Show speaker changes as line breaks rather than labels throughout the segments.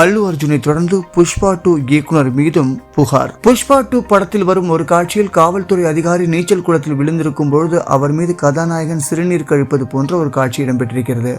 அல்லு அர்ஜுனை தொடர்ந்து புஷ்பா டூ இயக்குனர் மீதும் புகார். புஷ்பா டூ படத்தில் வரும் ஒரு காட்சியில் காவல்துறை அதிகாரி நீச்சல் குளத்தில் விழுந்திருக்கும் பொழுது அவர் மீது கதாநாயகன் சிறுநீர் கழிப்பது போன்ற ஒரு காட்சி இடம்பெற்றிருக்கிறது.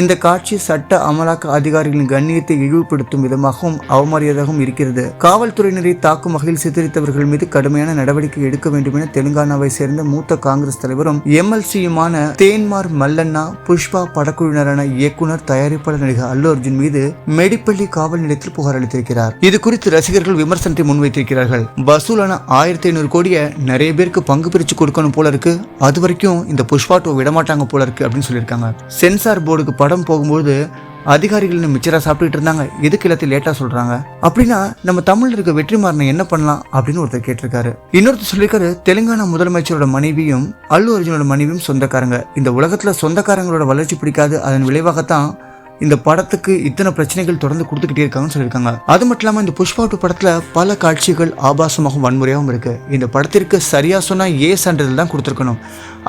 இந்த காட்சி சட்ட அமலாக்க அதிகாரிகளின் கண்ணியத்தை இழிவுபடுத்தும் விதமாகவும் அவமரியாதையாகவும் இருக்கிறது. காவல்துறையினரை தாக்கும் வகையில் சித்தரித்தவர்கள் மீது கடுமையான நடவடிக்கை எடுக்க வேண்டும் என தெலுங்கானாவை சேர்ந்த மூத்த காங்கிரஸ் தலைவரும் எம்எல்சியுமான தேன்மார் மல்லண்ணா புஷ்பா படக்குழுவினரான இயக்குனர் தயாரிப்பாளர் நடிகர் அல்லு அர்ஜுன் மீது மெடிப்பள்ளி காவல் நிலையத்தில் புகார் அளித்திருக்கிறார். இது குறித்து ரசிகர்கள் விமர்சனத்தை முன்வைத்திருக்கிறார்கள். வசூலான ஆயிரத்தி ஐநூறு கோடியை நிறைய பேருக்கு பங்கு பிரிச்சு கொடுக்கணும் போல இருக்கு. அது வரைக்கும் இந்த புஷ்பா டூ விடமாட்டாங்க போல இருக்கு அப்படின்னு சொல்லியிருக்காங்க. சென்சார் போர்டுக்கு படம் போகும்போது அதிகாரிகள் மிச்சரா சாப்பிட்டுட்டு இருந்தாங்க. எதுக்கு எல்லாத்தையும் லேட்டா சொல்றாங்க? அப்படின்னா நம்ம தமிழ்ல இருக்க வெற்றிமாறனை என்ன பண்ணலாம் அப்படின்னு ஒருத்தர் கேட்டிருக்காரு. இன்னொருத்தர் சொல்லியிருக்காரு தெலுங்கானா முதலமைச்சரோட மனைவியும் அல்லு அர்ஜுனோட மனைவியும் சொந்தக்காரங்க. இந்த உலகத்துல சொந்தக்காரங்களோட வளர்ச்சி பிடிக்காது. அதன் விளைவாகத்தான் இந்த படத்துக்கு இத்தனை பிரச்சனைகள் தொடர்ந்து கொடுத்துக்கிட்டே இருக்காங்கன்னு சொல்லியிருக்காங்க. அது மட்டும் இல்லாமல் இந்த புஷ்பா டூ படத்தில் பல காட்சிகள் ஆபாசமாகவும் வன்முறையாகவும் இருக்கு. இந்த படத்திற்கு சரியா சொன்னால் ஏ சான்றிதழ் தான் கொடுத்துருக்கணும்.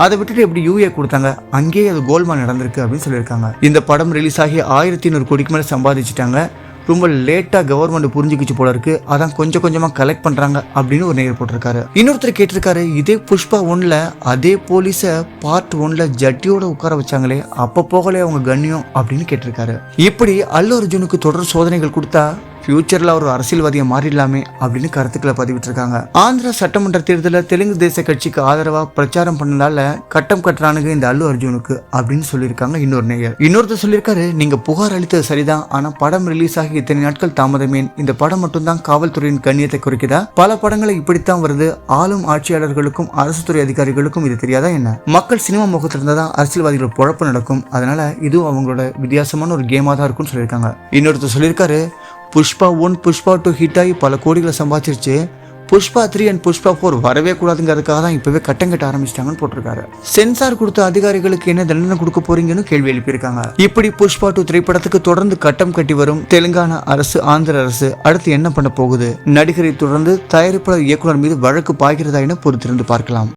அதை விட்டுட்டு எப்படி யூஏ கொடுத்தாங்க? அங்கேயே அது கோல்மா நடந்திருக்கு அப்படின்னு சொல்லியிருக்காங்க. இந்த படம் ரிலீஸ் ஆகி ஆயிரத்தி ஐநூறு கோடிக்கு மேலே சம்பாதிச்சிட்டாங்க. ரொம்ப லேட்டாக கவர்மெண்ட் புரிஞ்சுக்கிச்சு போல இருக்கு. அதான் கொஞ்சம் கொஞ்சமாக கலெக்ட் பண்ணுறாங்க அப்படின்னு ஒரு நேர் போட்டிருக்காரு. இன்னொருத்தர் கேட்டிருக்காரு இதே புஷ்பா ஒன்ல அதே போலீஸை பார்ட் ஒன்ல ஜட்டியோட உட்கார வச்சாங்களே அப்போ போகலே அவங்க கண்ணியம் அப்படின்னு கேட்டிருக்காரு. இப்படி அல்லு அர்ஜுனுக்கு தொடர் சோதனைகள் கொடுத்தா ஃபியூச்சரில் அவர் அரசியல்வாதியை மாறிடலாமே அப்படின்னு கருத்துக்களை பதிவிட்டிருக்காங்க. ஆந்திரா சட்டமன்ற தேர்தலில் தெலுங்கு தேச கட்சிக்கு ஆதரவாக பிரச்சாரம் பண்ணதால கட்டம் கட்டுறானுங்க இந்த அல்லு அர்ஜுனுக்கு அப்படின்னு சொல்லியிருக்காங்க இன்னொரு நேயர். இன்னொருத்தர் சொல்லியிருக்காரு நீங்கள் புகார் அளித்தது சரிதான் ஆனால் படம் ரிலீஸ் ஆகி இத்தனை நாட்கள் தாமதமேன். இந்த படம் மட்டும்தான் காவல்துறையின் கண்ணியத்தை குறிக்குதா? பல படங்களை இப்படித்தான் வருது. ஆளும் ஆட்சியாளர்களுக்கும் அரசு துறை அதிகாரிகளுக்கும் இது தெரியாதா என்ன? மக்கள் சினிமா முகத்தில் இருந்தால் தான் அரசியல்வாதிகள் பொழப்பு நடக்கும். அதனால இதுவும் அவங்களோட வித்தியாசமான ஒரு கேமாக தான் இருக்கும்னு சொல்லியிருக்காங்க. இன்னொருத்தர் சொல்லியிருக்காரு Pushpa one Pushpa two hit ஆகி பல கோடிகளை சம்பாதிச்சிருச்சு. Pushpa three and Pushpa four வரவே கூடாதுங்கிறதுக்காக தான் இப்போவே கட்டம் கட்ட ஆரம்பிச்சிட்டாங்கன்னு போட்டிருக்காரு. சென்சார் கொடுத்த அதிகாரிகளுக்கு என்ன தண்டனை கொடுக்க போறீங்கன்னு கேள்வி எழுப்பியிருக்காங்க. இப்படி புஷ்பா டூ திரைப்படத்துக்கு தொடர்ந்து கட்டம் கட்டி வரும் தெலுங்கானா அரசு ஆந்திர அரசு அடுத்து என்ன பண்ண போகுது? நடிகரை தொடர்ந்து தயாரிப்பாளர் இயக்குனர் மீது வழக்கு பாய்கிறதா என பொறுத்திருந்து பார்க்கலாம்.